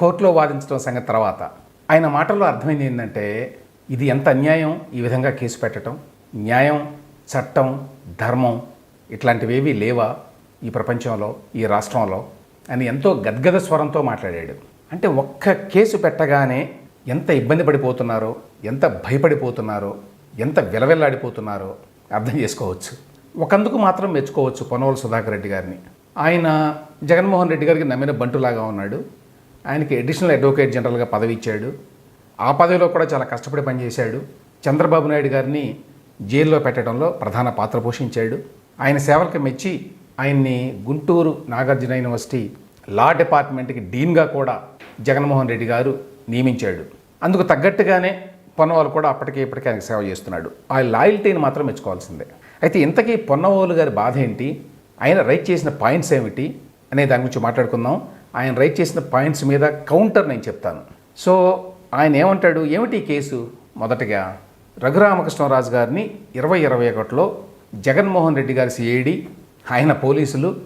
కోర్టులో వాదించడం సంగతి తర్వాత. ఆయన మాటల్లో అర్థమైంది ఏంటంటే ఇది ఎంత అన్యాయం ఈ విధంగా కేసు పెట్టడం న్యాయం చట్టం ధర్మం ఇట్లాంటివేవీ లేవా ఈ ప్రపంచంలో ఈ రాష్ట్రంలో? అని ఎంతో గద్గద స్వరంతో మాట్లాడాడు. అంటే ఒక్క కేసు పెట్టగానే ఎంత ఇబ్బంది పడిపోతున్నారో ఎంత భయపడిపోతున్నారో ఎంత విలవిల్లాడిపోతున్నారో అర్థం చేసుకోవచ్చు. ఒకందుకు మాత్రం మెచ్చుకోవచ్చు పొనవల సుధాకర్ రెడ్డి గారిని. ఆయన జగన్మోహన్ రెడ్డి గారికి నమ్మిన బంటులాగా ఉన్నాడు. ఆయనకి అడిషనల్ అడ్వకేట్ జనరల్గా పదవి ఇచ్చాడు. ఆ పదవిలో కూడా చాలా కష్టపడి పనిచేశాడు. చంద్రబాబు నాయుడు గారిని జైల్లో పెట్టడంలో ప్రధాన పాత్ర పోషించాడు. ఆయన సేవలకు మెచ్చి ఆయన్ని గుంటూరు నాగార్జున యూనివర్సిటీ లా డిపార్ట్మెంట్కి డీన్గా కూడా జగన్మోహన్ రెడ్డి గారు నియమించాడు. అందుకు తగ్గట్టుగానే పొన్నవాళ్ళు కూడా అప్పటికే ఇప్పటికే ఆయనకు సేవ చేస్తున్నాడు. ఆ లాయల్టీని మాత్రం మెచ్చుకోవాల్సిందే. అయితే ఇంతకీ పొన్నవాళ్ళు గారి బాధ ఏంటి? ఆయన రైట్ చేసిన పాయింట్స్ ఏమిటి? అనే దాని గురించి మాట్లాడుకుందాం. ఆయన రైట్ చేసిన పాయింట్స్ మీద కౌంటర్ నేను చెప్తాను. సో ఆయన ఏమంటాడు? ఏమిటి కేసు? మొదటగా రఘురామకృష్ణరాజు గారిని ఇరవై ఇరవై ఒకటిలో జగన్మోహన్ రెడ్డి గారి సిఐడి ఆయన పోలీసులు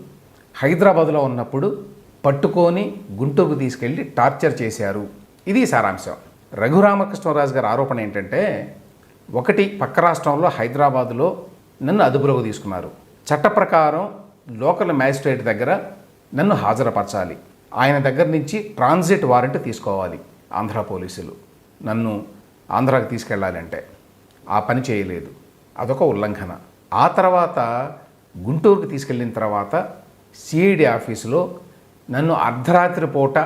హైదరాబాద్లో ఉన్నప్పుడు పట్టుకొని గుంటూరుకు తీసుకెళ్ళి టార్చర్ చేశారు. ఇది సారాంశం. రఘురామకృష్ణరాజు గారి ఆరోపణ ఏంటంటే ఒకటి పక్క రాష్ట్రంలో హైదరాబాదులో నన్ను అదుపులోకి తీసుకున్నారు. చట్ట ప్రకారం లోకల్ మ్యాజిస్ట్రేట్ దగ్గర నన్ను హాజరుపరచాలి. ఆయన దగ్గర నుంచి ట్రాన్సిట్ వారెంట్ తీసుకోవాలి ఆంధ్ర పోలీసులు. నన్ను ఆంధ్రాకి తీసుకెళ్ళాలంటే ఆ పని చేయలేదు. అదొక ఉల్లంఘన. ఆ తర్వాత గుంటూరుకు తీసుకెళ్ళిన తర్వాత సిఐడి ఆఫీసులో నన్ను అర్ధరాత్రి పూట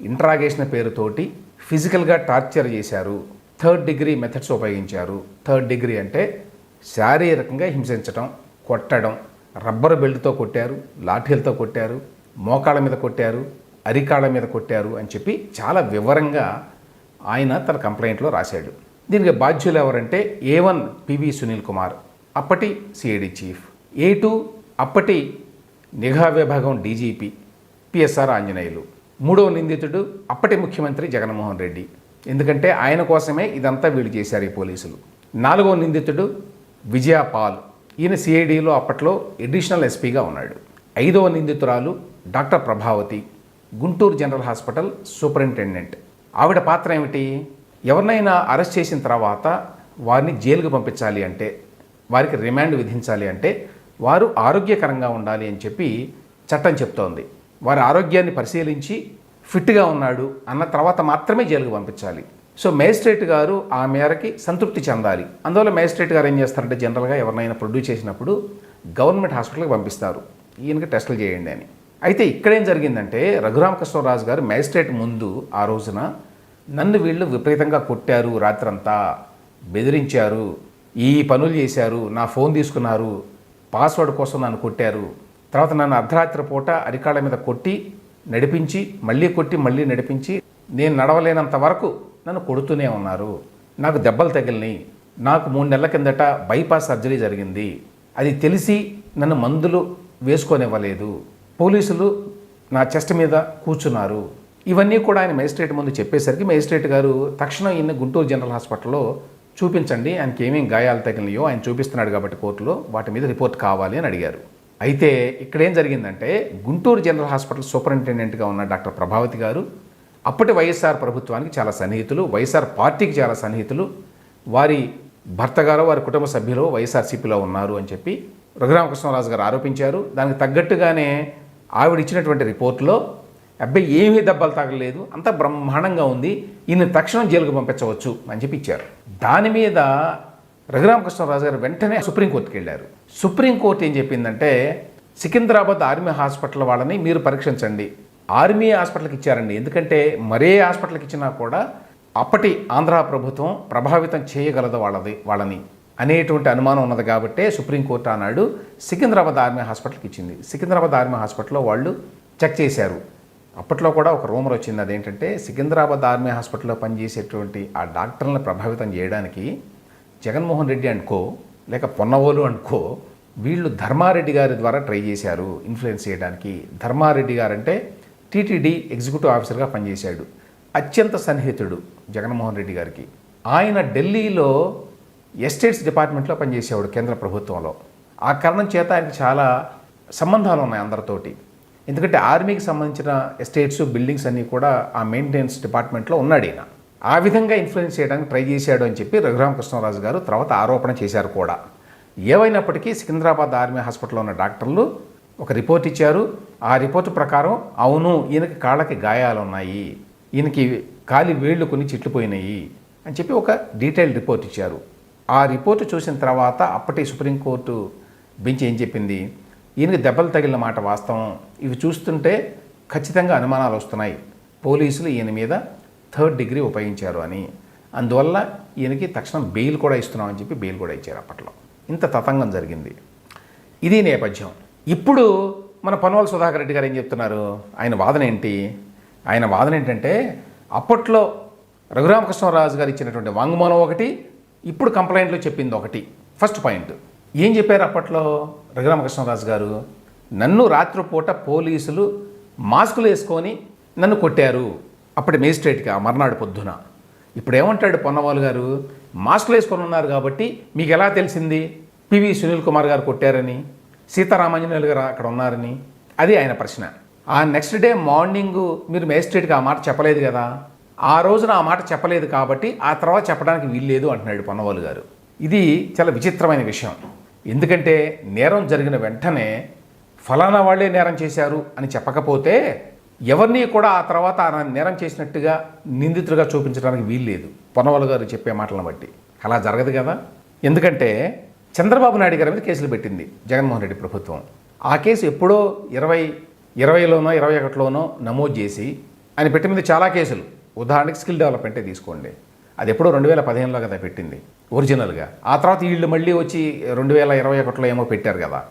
ఇంట్రాగేషన్ పేరుతోటి ఫిజికల్గా టార్చర్ చేశారు. థర్డ్ డిగ్రీ మెథడ్స్ ఉపయోగించారు. థర్డ్ డిగ్రీ అంటే శారీరకంగా హింసించడం కొట్టడం రబ్బర్ బెల్ట్తో కొట్టారు లాఠీలతో కొట్టారు మోకాళ్ళ మీద కొట్టారు అరికాళ్ళ మీద కొట్టారు అని చెప్పి చాలా వివరంగా ఆయన తన కంప్లైంట్లో రాశాడు. దీనికి బాధ్యులు ఎవరంటే A one PV Sunil Kumar అప్పటి సిఐడి చీఫ్ ఏ టూ అప్పటి నిఘా విభాగం డీజీపీ పిఎస్ఆర్ ఆంజనేయులు మూడవ నిందితుడు అప్పటి ముఖ్యమంత్రి జగన్మోహన్ రెడ్డి. ఎందుకంటే ఆయన కోసమే ఇదంతా వీళ్ళు చేశారు ఈ పోలీసులు. నాలుగవ నిందితుడు విజయ పాల్ ఈయన సిఐడిలో అప్పట్లో ఎడిషనల్ ఎస్పీగా ఉన్నాడు. ఐదవ నిందితురాలు doctor Prabhavati Guntur general hospital superintendent. ఆవిడ పాత్ర ఏమిటి? ఎవరినైనా అరెస్ట్ చేసిన తర్వాత వారిని జైలుకు పంపించాలి అంటే వారికి రిమాండ్ విధించాలి అంటే వారు ఆరోగ్యకరంగా ఉండాలి అని చెప్పి చట్టం చెప్తోంది. వారి ఆరోగ్యాన్ని పరిశీలించి ఫిట్గా ఉన్నాడు అన్న తర్వాత మాత్రమే జైలుకు పంపించాలి. సో మేజిస్ట్రేట్ గారు ఆ మేరకి సంతృప్తి చెందాలి. అందువల్ల మేజిస్ట్రేట్ గారు ఏం చేస్తారంటే జనరల్గా ఎవరినైనా ప్రొడ్యూస్ చేసినప్పుడు గవర్నమెంట్ హాస్పిటల్కి పంపిస్తారు. ఈయనకి టెస్టులు చేయండి అని. అయితే ఇక్కడేం జరిగిందంటే రఘురామకృష్ణరాజు గారు మేజిస్ట్రేట్ ముందు ఆ రోజున నన్ను వీళ్ళు విపరీతంగా కొట్టారు రాత్రంతా బెదిరించారు ఈ పనులు చేశారు నా ఫోన్ తీసుకున్నారు పాస్వర్డ్ కోసం నన్ను కొట్టారు. తర్వాత నన్ను అర్ధరాత్రి పూట అరికాళ్ళ మీద కొట్టి నడిపించి మళ్ళీ కొట్టి మళ్ళీ నడిపించి నేను నడవలేనంత వరకు నన్ను కొడుతూనే ఉన్నారు. నాకు దెబ్బలు తగిలినాయి. నాకు మూడు నెలల కిందట బైపాస్ సర్జరీ జరిగింది. అది తెలిసి నన్ను మందులు వేసుకోనివ్వలేదు. పోలీసులు నా చెస్ట్ మీద కూర్చున్నారు. ఇవన్నీ కూడా ఆయన మేజిస్ట్రేట్ ముందు చెప్పేసరికి మేజిస్ట్రేట్ గారు తక్షణం ఈయన గుంటూరు జనరల్ హాస్పిటల్లో చూపించండి ఆయనకి ఏమేం గాయాలు తగిలినాయో ఆయన చూపిస్తున్నాడు కాబట్టి కోర్టులో వాటి మీద రిపోర్ట్ కావాలి అని అడిగారు. అయితే ఇక్కడ ఏం జరిగిందంటే గుంటూరు జనరల్ హాస్పిటల్ సూపరింటెండెంట్గా ఉన్న డాక్టర్ ప్రభావతి గారు అప్పటి వైఎస్ఆర్ ప్రభుత్వానికి చాలా సన్నిహితులు వైఎస్ఆర్ పార్టీకి చాలా సన్నిహితులు వారి భర్త గారు వారి కుటుంబ సభ్యులు వైఎస్ఆర్సీపీలో ఉన్నారు అని చెప్పి రఘురామకృష్ణరాజు గారు ఆరోపించారు. దానికి తగ్గట్టుగానే ఆవిడ ఇచ్చినటువంటి రిపోర్ట్లో అబ్బాయి ఏమీ దెబ్బలు తగలలేదు అంత బ్రహ్మాండంగా ఉంది ఈయన తక్షణం జైలుకు పంపించవచ్చు అని చెప్పి ఇచ్చారు. దాని మీద రఘురామకృష్ణరాజు గారు వెంటనే సుప్రీంకోర్టుకి వెళ్ళారు. సుప్రీంకోర్టు ఏం చెప్పిందంటే సికింద్రాబాద్ ఆర్మీ హాస్పిటల్ వాళ్ళని మీరు పరీక్షించండి. ఆర్మీ హాస్పిటల్కి ఇచ్చారండి. ఎందుకంటే మరే హాస్పిటల్కి ఇచ్చినా కూడా అప్పటి ఆంధ్ర ప్రభుత్వం ప్రభావితం చేయగలదు వాళ్ళది వాళ్ళని. అనేటువంటి అనుమానం ఉన్నది కాబట్టే సుప్రీంకోర్టు ఆనాడు సికింద్రాబాద్ ఆర్మీ హాస్పిటల్కి ఇచ్చింది. సికింద్రాబాద్ ఆర్మీ హాస్పిటల్లో వాళ్ళు చెక్ చేశారు. అప్పట్లో కూడా ఒక రూమర్ వచ్చింది అదేంటంటే సికింద్రాబాద్ ఆర్మీ హాస్పిటల్లో పనిచేసేటువంటి ఆ డాక్టర్లను ప్రభావితం చేయడానికి జగన్మోహన్ రెడ్డి అనుకో లేక పొన్నవోలు అనుకో వీళ్ళు ధర్మారెడ్డి గారి ద్వారా ట్రై చేశారు ఇన్ఫ్లుయెన్స్ చేయడానికి. ధర్మారెడ్డి గారంటే టీటీడీ ఎగ్జిక్యూటివ్ ఆఫీసర్గా పనిచేశాడు. అత్యంత సన్నిహితుడు జగన్మోహన్ రెడ్డి గారికి. ఆయన ఢిల్లీలో ఎస్టేట్స్ డిపార్ట్మెంట్లో పనిచేసేవాడు కేంద్ర ప్రభుత్వంలో. ఆ కారణం చేత ఆయనకి చాలా సంబంధాలు ఉన్నాయి అందరితోటి. ఎందుకంటే ఆర్మీకి సంబంధించిన ఎస్టేట్స్ బిల్డింగ్స్ అన్నీ కూడా ఆ మెయింటెనెన్స్ డిపార్ట్మెంట్లో ఉన్నాడు ఈయన. ఆ విధంగా ఇన్ఫ్లుయెన్స్ చేయడానికి ట్రై చేశాడు అని చెప్పి రఘురామకృష్ణరాజు గారు తర్వాత ఆరోపణ చేశారు కూడా. ఏవైనప్పటికీ సికింద్రాబాద్ ఆర్మీ హాస్పిటల్లో ఉన్న డాక్టర్లు ఒక రిపోర్ట్ ఇచ్చారు. ఆ రిపోర్ట్ ప్రకారం అవును ఈయనకి కాళ్ళకి గాయాలు ఉన్నాయి ఈయనకి కాలి వేళ్ళు కొన్ని చిట్లిపోయినాయి అని చెప్పి ఒక డీటెయిల్ రిపోర్ట్ ఇచ్చారు. ఆ రిపోర్ట్ చూసిన తర్వాత అప్పటి సుప్రీంకోర్టు బెంచ్ ఏం చెప్పింది? ఈయనకి దెబ్బలు తగిలిన మాట వాస్తవం. ఇవి చూస్తుంటే ఖచ్చితంగా అనుమానాలు వస్తున్నాయి. పోలీసులు ఈయన మీద థర్డ్ డిగ్రీ ఉపయోగించారు అని. అందువల్ల ఈయనకి తక్షణం బెయిల్ కూడా ఇస్తున్నామని చెప్పి బెయిల్ కూడా ఇచ్చారు అప్పట్లో. ఇంత తతంగం జరిగింది. ఇది నేపథ్యం. ఇప్పుడు మన పనవల్ సుధాకర్ రెడ్డి గారు ఏం చెప్తున్నారు? ఆయన వాదన ఏంటి? ఆయన వాదన ఏంటంటే అప్పట్లో రఘురామకృష్ణరాజు గారు ఇచ్చినటువంటి వాంగ్మూలం ఒకటి ఇప్పుడు కంప్లైంట్లో చెప్పింది ఒకటి. ఫస్ట్ పాయింట్ ఏం చెప్పారు అప్పట్లో రఘురామకృష్ణరాజు గారు? నన్ను రాత్రిపూట పోలీసులు మాస్కులు వేసుకొని నన్ను కొట్టారు. అప్పటి మేజిస్ట్రేట్గా మర్నాడు పొద్దున. ఇప్పుడు ఏమంటాడు పొన్నవాళ్ళు గారు? మాస్కులు వేసుకొని ఉన్నారు కాబట్టి మీకు ఎలా తెలిసింది? పివి సునీల్ కుమార్ గారు కొట్టారని సీతారామాంజనేయులు గారు అక్కడ ఉన్నారని. అది ఆయన ప్రశ్న. ఆ నెక్స్ట్ డే మార్నింగ్ మీరు మేజిస్ట్రేట్గా ఆ మాట చెప్పలేదు కదా? ఆ రోజున ఆ మాట చెప్పలేదు కాబట్టి ఆ తర్వాత చెప్పడానికి వీల్లేదు అంటున్నాడు పొన్నవాలు గారు. ఇది చాలా విచిత్రమైన విషయం. ఎందుకంటే నేరం జరిగిన వెంటనే ఫలానా వాళ్ళే నేరం చేశారు అని చెప్పకపోతే ఎవరిని కూడా ఆ తర్వాత ఆ నేరం చేసినట్టుగా నిందితులుగా చూపించడానికి వీల్లేదు. పొన్నవాలు గారు చెప్పే మాటలను బట్టి. అలా జరగదు కదా. ఎందుకంటే చంద్రబాబు నాయుడు గారి మీద కేసులు పెట్టింది జగన్మోహన్ రెడ్డి ప్రభుత్వం. ఆ కేసు ఎప్పుడో ఇరవై ఇరవైలోనో ఇరవై ఒకటిలోనో నమోదు చేసి ఆయన పెట్టిన మీద చాలా కేసులు. ఉదాహరణకి స్కిల్ డెవలప్మెంటే తీసుకోండి. అది ఎప్పుడో రెండు వేల పదిహేనులో కదా పెట్టింది ఒరిజినల్గా. ఆ తర్వాత వీళ్ళు మళ్ళీ వచ్చి రెండు వేల ఇరవై ఒకటిలో ఏమో పెట్టారు కదా.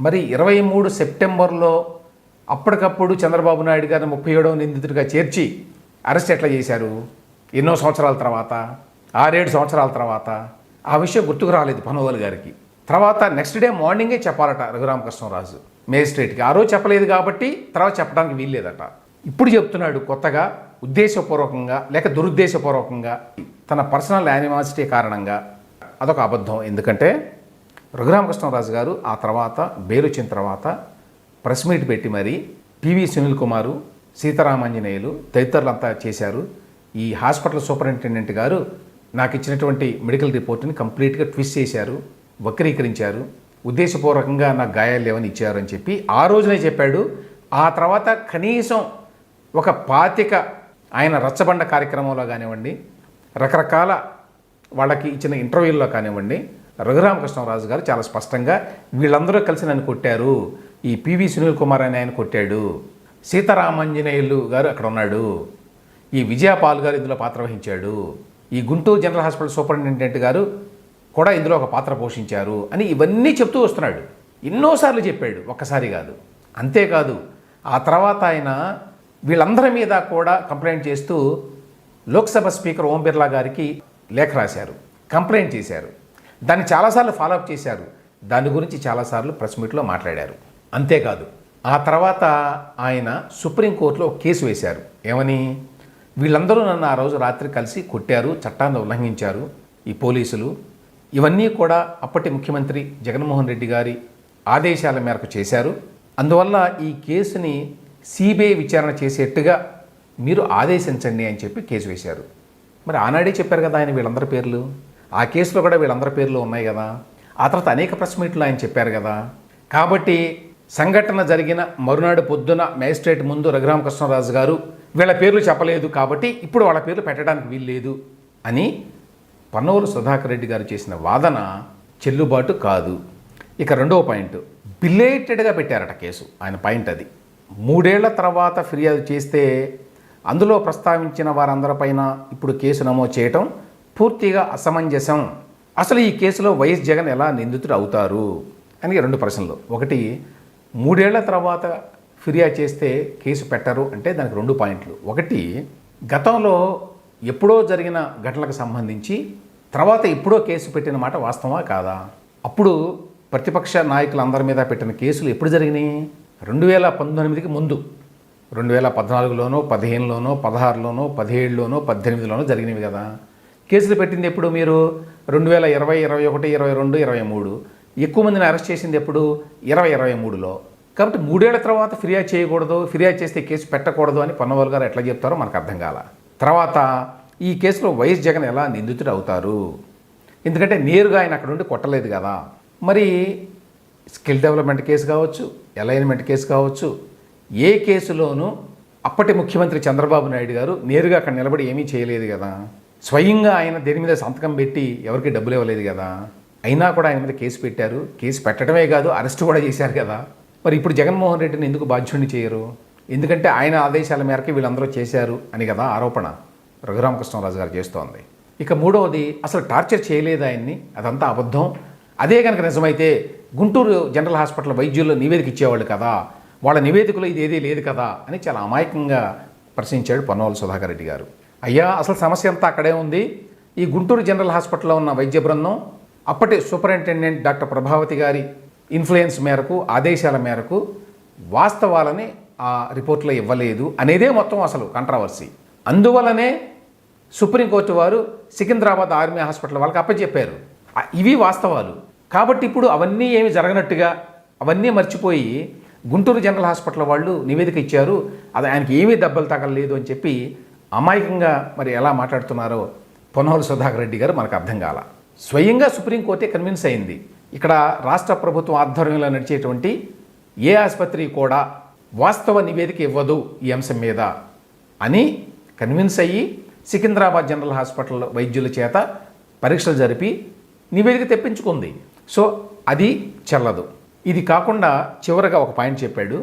మరి ఇరవై మూడు సెప్టెంబర్లో అప్పటికప్పుడు చంద్రబాబు నాయుడు గారిని ముప్పై ఏడవ నిందితుడిగా చేర్చి అరెస్ట్ ఎట్లా చేశారు? ఎన్నో సంవత్సరాల తర్వాత ఆరేడు సంవత్సరాల తర్వాత. ఆ విషయం గుర్తుకు రాలేదు పనోవల్ గారికి. తర్వాత నెక్స్ట్ డే మార్నింగే చెప్పాలట రఘురామకృష్ణరాజు మేజిస్ట్రేట్కి. ఆ రోజు చెప్పలేదు కాబట్టి తర్వాత చెప్పడానికి వీల్లేదట. ఇప్పుడు చెప్తున్నాడు కొత్తగా ఉద్దేశపూర్వకంగా లేక దురుద్దేశపూర్వకంగా తన పర్సనల్ యానిమాసిటీ కారణంగా అదొక అబద్ధం. ఎందుకంటే రఘురామకృష్ణరాజు గారు ఆ తర్వాత బెయిల్ వచ్చిన తర్వాత ప్రెస్ మీట్ పెట్టి మరి పివి సునీల్ కుమారు సీతారామాంజనేయులు తదితరులంతా చేశారు. ఈ హాస్పిటల్ సూపరింటెండెంట్ గారు నాకు ఇచ్చినటువంటి మెడికల్ రిపోర్ట్ని కంప్లీట్గా ట్విస్ట్ చేశారు వక్రీకరించారు. ఉద్దేశపూర్వకంగా నాకు గాయాలు లేవని ఇచ్చారు అని చెప్పి ఆ రోజునే చెప్పాడు. ఆ తర్వాత కనీసం ఒక పాతిక ఆయన రచ్చబండ కార్యక్రమంలో కానివ్వండి రకరకాల వాళ్ళకి ఇచ్చిన ఇంటర్వ్యూల్లో కానివ్వండి రఘురామకృష్ణరాజు గారు చాలా స్పష్టంగా వీళ్ళందరూ కలిసి నన్ను కొట్టారు. ఈ పివి సునీల్ కుమార్ అని ఆయన కొట్టాడు. సీతారామాంజనేయులు గారు అక్కడ ఉన్నాడు. ఈ విజయపాల్ గారు ఇందులో పాత్ర వహించాడు. ఈ గుంటూరు జనరల్ హాస్పిటల్ సూపరింటెండెంట్ గారు కూడా ఇందులో ఒక పాత్ర పోషించారు అని ఇవన్నీ చెప్తూ వస్తున్నాడు. ఎన్నోసార్లు చెప్పాడు. ఒక్కసారి కాదు. అంతేకాదు ఆ తర్వాత ఆయన వీళ్ళందరి మీద కూడా కంప్లైంట్ చేస్తూ లోక్సభ స్పీకర్ ఓం బిర్లా గారికి లేఖ రాశారు కంప్లైంట్ చేశారు. దాన్ని చాలాసార్లు ఫాలోఅప్ చేశారు. దాని గురించి చాలాసార్లు ప్రెస్ మీట్లో మాట్లాడారు. అంతేకాదు ఆ తర్వాత ఆయన సుప్రీంకోర్టులో కేసు వేశారు. ఏమని? వీళ్ళందరూ నన్ను ఆ రోజు రాత్రి కలిసి కొట్టారు చట్టాన్ని ఉల్లంఘించారు ఈ పోలీసులు. ఇవన్నీ కూడా అప్పటి ముఖ్యమంత్రి జగన్మోహన్ రెడ్డి గారి ఆదేశాల మేరకు చేశారు. అందువల్ల ఈ కేసుని సిబిఐ విచారణ చేసేట్టుగా మీరు ఆదేశించండి అని చెప్పి కేసు వేశారు. మరి ఆనాడే చెప్పారు కదా ఆయన వీళ్ళందరి పేర్లు? ఆ కేసులో కూడా వీళ్ళందరి పేర్లు ఉన్నాయి కదా. ఆ తర్వాత అనేక ప్రెస్ మీట్లు ఆయన చెప్పారు కదా. కాబట్టి సంఘటన జరిగిన మరునాడు పొద్దున మేజిస్ట్రేట్ ముందు రఘురామకృష్ణరాజు గారు వీళ్ళ పేర్లు చెప్పలేదు కాబట్టి ఇప్పుడు వాళ్ళ పేర్లు పెట్టడానికి వీల్లేదు అని పన్నోలు సుధాకర్ రెడ్డి గారు చేసిన వాదన చెల్లుబాటు కాదు. ఇక రెండవ పాయింట్. బిలేటెడ్గా పెట్టారట కేసు. ఆయన పాయింట్ అది. మూడేళ్ళ తర్వాత ఫిర్యాదు చేస్తే అందులో ప్రస్తావించిన వారందరిపైన ఇప్పుడు కేసు నమోదు చేయటం పూర్తిగా అసమంజసం. అసలు ఈ కేసులో వైఎస్ జగన్ ఎలా నిందితుడు అవుతారు? అని రెండు ప్రశ్నలు. ఒకటి మూడేళ్ళ తర్వాత ఫిర్యాదు చేస్తే కేసు పెట్టరు అంటే దానికి రెండు పాయింట్లు. ఒకటి గతంలో ఎప్పుడో జరిగిన ఘటనలకు సంబంధించి తర్వాత ఎప్పుడో కేసు పెట్టిన మాట వాస్తవా కాదా? అప్పుడు ప్రతిపక్ష నాయకులందరి మీద పెట్టిన కేసులు ఎప్పుడు జరిగినాయి? రెండు వేల పంతొమ్మిదికి ముందు రెండు వేల పద్నాలుగులోనో పదిహేనులోనో పదహారులోనో పదిహేడులోనో పద్దెనిమిదిలోనో జరిగినవి కదా. కేసులు పెట్టింది ఎప్పుడు మీరు? రెండు వేల ఇరవై ఇరవై ఒకటి ఇరవై రెండు ఇరవై మూడు. ఎక్కువ మందిని అరెస్ట్ చేసింది ఎప్పుడు? ఇరవై ఇరవై మూడులో. కాబట్టి మూడేళ్ళ తర్వాత ఫిర్యాదు చేయకూడదు ఫిర్యాదు చేస్తే కేసు పెట్టకూడదు అని పొన్నవాళ్ళు గారు ఎట్లా చెప్తారో మనకు అర్థం కాల. తర్వాత ఈ కేసులో వైఎస్ జగన్ ఎలా నిందితుడు అవుతారు? ఎందుకంటే నేరుగా ఆయన అక్కడ ఉండి కొట్టలేదు కదా. మరి స్కిల్ డెవలప్మెంట్ కేసు కావచ్చు అలైన్మెంట్ కేసు కావచ్చు ఏ కేసులోనూ అప్పటి ముఖ్యమంత్రి చంద్రబాబు నాయుడు గారు నేరుగా అక్కడ నిలబడి ఏమీ చేయలేదు కదా. స్వయంగా ఆయన దేని మీద సంతకం పెట్టి ఎవరికి డబ్బులు ఇవ్వలేదు కదా. అయినా కూడా ఆయన మీద కేసు పెట్టారు. కేసు పెట్టడమే కాదు అరెస్ట్ కూడా చేశారు కదా. మరి ఇప్పుడు జగన్మోహన్ రెడ్డిని ఎందుకు బాధ్యుడిని చేయరు? ఎందుకంటే ఆయన ఆదేశాల మేరకు వీళ్ళందరూ చేశారు అని కదా ఆరోపణ రఘురామకృష్ణరాజు గారు చేస్తోంది. ఇక మూడవది అసలు టార్చర్ చేయలేదు ఆయన్ని. అదంతా అబద్ధం. అదే కనుక నిజమైతే గుంటూరు జనరల్ హాస్పిటల్ వైద్యుల్లో నివేదిక ఇచ్చేవాళ్ళు కదా వాళ్ళ నివేదికలో ఇది ఏదీ లేదు కదా అని చాలా అమాయకంగా ప్రశ్నించాడు పొన్నవాళ్ళ సుధాకర్ రెడ్డి గారు. అయ్యా అసలు సమస్య అంతా అక్కడే ఉంది. ఈ గుంటూరు జనరల్ హాస్పిటల్లో ఉన్న వైద్య బృందం అప్పటి సూపరింటెండెంట్ డాక్టర్ ప్రభావతి గారి ఇన్ఫ్లుయెన్స్ మేరకు ఆదేశాల మేరకు వాస్తవాలని ఆ రిపోర్ట్లో ఇవ్వలేదు అనేదే మొత్తం అసలు కంట్రవర్సీ అందువలనే సుప్రీంకోర్టు వారు సికింద్రాబాద్ ఆర్మీ హాస్పిటల్ వాళ్ళకి అప్పచెప్పారు. ఇవి వాస్తవాలు. కాబట్టి ఇప్పుడు అవన్నీ ఏమి జరగనట్టుగా అవన్నీ మర్చిపోయి గుంటూరు జనరల్ హాస్పిటల్ వాళ్ళు నివేదిక ఇచ్చారు. అది ఆయనకి ఏమీ దెబ్బలు తగలలేదు అని చెప్పి అమాయకంగా మరి ఎలా మాట్లాడుతున్నారో పొన్నోలు సుధాకర్ రెడ్డి గారు మనకు అర్థం కాల. స్వయంగా సుప్రీంకోర్టే కన్విన్స్ అయింది. ఇక్కడ రాష్ట్ర ప్రభుత్వం ఆధ్వర్యంలో నడిచేటువంటి ఏ ఆసుపత్రి కూడా వాస్తవ నివేదిక ఇవ్వదు ఈ అంశం మీద అని కన్విన్స్ అయ్యి సికింద్రాబాద్ జనరల్ హాస్పిటల్ వైద్యుల చేత పరీక్షలు జరిపి నివేదిక తెప్పించుకుంది. సో అది చెల్లదు. ఇది కాకుండా చివరగా ఒక పాయింట్ చెప్పాడు.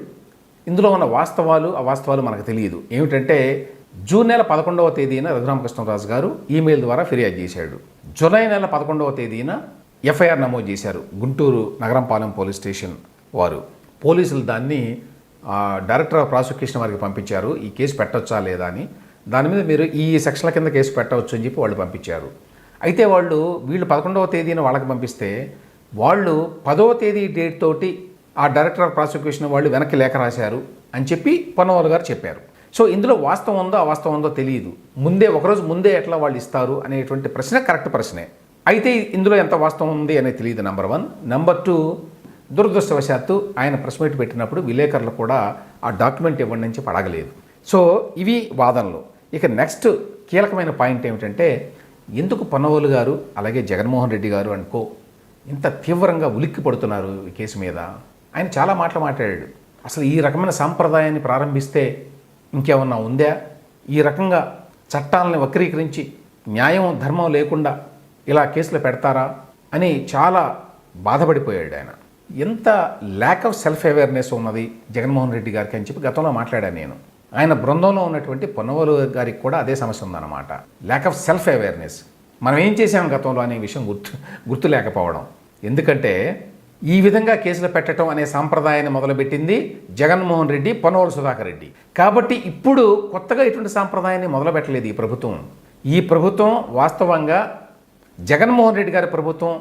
ఇందులో ఉన్న వాస్తవాలు అవాస్తవాలు మనకు తెలియదు. ఏమిటంటే జూన్ నెల పదకొండవ తేదీన రఘురామకృష్ణరాజు గారు ఈమెయిల్ ద్వారా ఫిర్యాదు చేశాడు. జూలై నెల పదకొండవ తేదీన ఎఫ్ఐఆర్ నమోదు చేశారు గుంటూరు నగరంపాలెం పోలీస్ స్టేషన్ వారు. పోలీసులు దాన్ని డైరెక్టర్ ఆఫ్ ప్రాసిక్యూషన్ వారికి పంపించారు. ఈ కేసు పెట్టొచ్చా లేదా అని. దాని మీద మీరు ఈ సెక్షన్ల కింద కేసు పెట్టవచ్చు అని చెప్పి వాళ్ళు పంపించారు. అయితే వాళ్ళు వీళ్ళు పదకొండవ తేదీన వాళ్ళకి పంపిస్తే వాళ్ళు పదవ తేదీ డేట్ తోటి ఆ డైరెక్టర్ ఆఫ్ ప్రాసిక్యూషన్ వాళ్ళు వెనక్కి లేఖ రాశారు అని చెప్పి పొన్నవారు గారు చెప్పారు. సో ఇందులో వాస్తవం ఉందో అవాస్తవం ఉందో తెలియదు. ముందే ఒకరోజు ముందే ఎట్లా వాళ్ళు ఇస్తారు అనేటువంటి ప్రశ్న కరెక్ట్ ప్రశ్నే. అయితే ఇందులో ఎంత వాస్తవం ఉంది అనేది తెలియదు నెంబర్ వన్ నెంబర్ టూ దురదృష్టవశాత్తు ఆయన ప్రెస్ మీట్ పెట్టినప్పుడు విలేకరులు కూడా ఆ డాక్యుమెంట్ ఇవ్వండి నుంచి పడగలేదు సో ఇవి వాదనలు. ఇక నెక్స్ట్ కీలకమైన పాయింట్ ఏమిటంటే ఎందుకు పొన్నవోలు గారు అలాగే జగన్మోహన్ రెడ్డి గారు అనుకో ఇంత తీవ్రంగా ఉలిక్కి పడుతున్నారు ఈ కేసు మీద. ఆయన చాలా మాటలు మాట్లాడాడు. అసలు ఈ రకమైన సాంప్రదాయాన్ని ప్రారంభిస్తే ఇంకేమన్నా ఉందా? ఈ రకంగా చట్టాలని వక్రీకరించి న్యాయం ధర్మం లేకుండా ఇలా కేసులు పెడతారా అని చాలా బాధపడిపోయాడు ఆయన. ఎంత ల్యాక్ ఆఫ్ సెల్ఫ్ అవేర్నెస్ ఉన్నది జగన్మోహన్ రెడ్డి గారికి అని చెప్పి గతంలో మాట్లాడాను నేను. ఆయన బృందంలో ఉన్నటువంటి పొన్నవలు గారికి కూడా అదే సమస్య ఉందన్నమాట. ల్యాక్ ఆఫ్ సెల్ఫ్ అవేర్నెస్ మనం ఏం చేసాం గతంలో అనే విషయం గుర్తు గుర్తు లేకపోవడం ఎందుకంటే ఈ విధంగా కేసులు పెట్టడం అనే సాంప్రదాయాన్ని మొదలుపెట్టింది జగన్మోహన్ రెడ్డి పొనవల సుధాకర్ రెడ్డి. కాబట్టి ఇప్పుడు కొత్తగా ఇటువంటి సాంప్రదాయాన్ని మొదలుపెట్టలేదు ఈ ప్రభుత్వం. ఈ ప్రభుత్వం వాస్తవంగా జగన్మోహన్ రెడ్డి గారి ప్రభుత్వం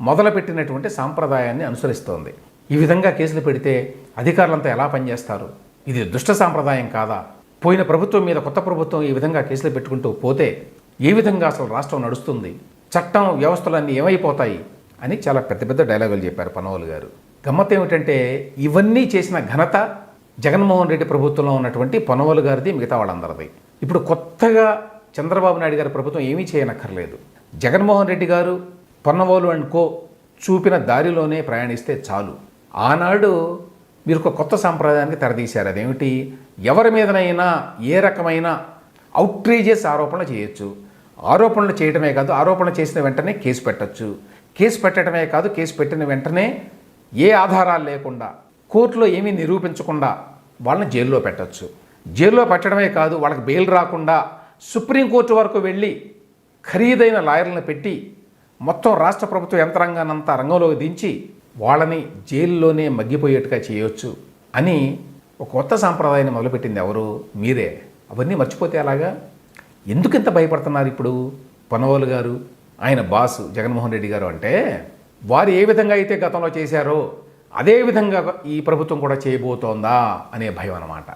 మొదలుపెట్టినటువంటి సాంప్రదాయాన్ని అనుసరిస్తోంది. ఈ విధంగా కేసులు పెడితే అధికారులంతా ఎలా పనిచేస్తారు? ఇది దుష్ట సాంప్రదాయం కాదా? పోయిన ప్రభుత్వం మీద కొత్త ప్రభుత్వం ఈ విధంగా కేసులు పెట్టుకుంటూ పోతే ఏ విధంగా అసలు రాష్ట్రం నడుస్తుంది చట్టం వ్యవస్థలన్నీ ఏమైపోతాయి అని చాలా పెద్ద పెద్ద డైలాగులు చెప్పారు పనోలు గారు. గమ్మత్ ఏమిటంటే ఇవన్నీ చేసిన ఘనత జగన్మోహన్ రెడ్డి ప్రభుత్వంలో ఉన్నటువంటి పొనవలు గారిది మిగతా వాళ్ళందరిది. ఇప్పుడు కొత్తగా చంద్రబాబు నాయుడు గారి ప్రభుత్వం ఏమీ చేయనక్కర్లేదు. జగన్మోహన్ రెడ్డి గారు పొన్నవోలు అండ్ కో చూపిన దారిలోనే ప్రయాణిస్తే చాలు. ఆనాడు మీరు ఒక కొత్త సాంప్రదాయానికి తెరదీశారు. అదేమిటి? ఎవరి మీదనైనా ఏ రకమైన అవుట్రీజియస్ ఆరోపణలు చేయొచ్చు. ఆరోపణలు చేయడమే కాదు ఆరోపణలు చేసిన వెంటనే కేసు పెట్టచ్చు. కేసు పెట్టడమే కాదు కేసు పెట్టిన వెంటనే ఏ ఆధారాలు లేకుండా కోర్టులో ఏమీ నిరూపించకుండా వాళ్ళని జైల్లో పెట్టచ్చు. జైల్లో పెట్టడమే కాదు వాళ్ళకి బెయిల్ రాకుండా సుప్రీంకోర్టు వరకు వెళ్ళి ఖరీదైన లాయర్లను పెట్టి మొత్తం రాష్ట్ర ప్రభుత్వ యంత్రాంగానంతా రంగంలోకి దించి వాళ్ళని జైల్లోనే మగ్గిపోయేట్టుగా చేయొచ్చు అని ఒక కొత్త సాంప్రదాయాన్ని మొదలుపెట్టింది ఎవరు? మీరే. అవన్నీ మర్చిపోతే అలాగా? ఎందుకు ఇంత భయపడుతున్నారు ఇప్పుడు? పొనవోలు గారు ఆయన బాసు జగన్మోహన్ రెడ్డి గారు అంటే వారు ఏ విధంగా అయితే గతంలో చేశారో అదే విధంగా ఈ ప్రభుత్వం కూడా చేయబోతోందా అనే భయం అన్నమాట.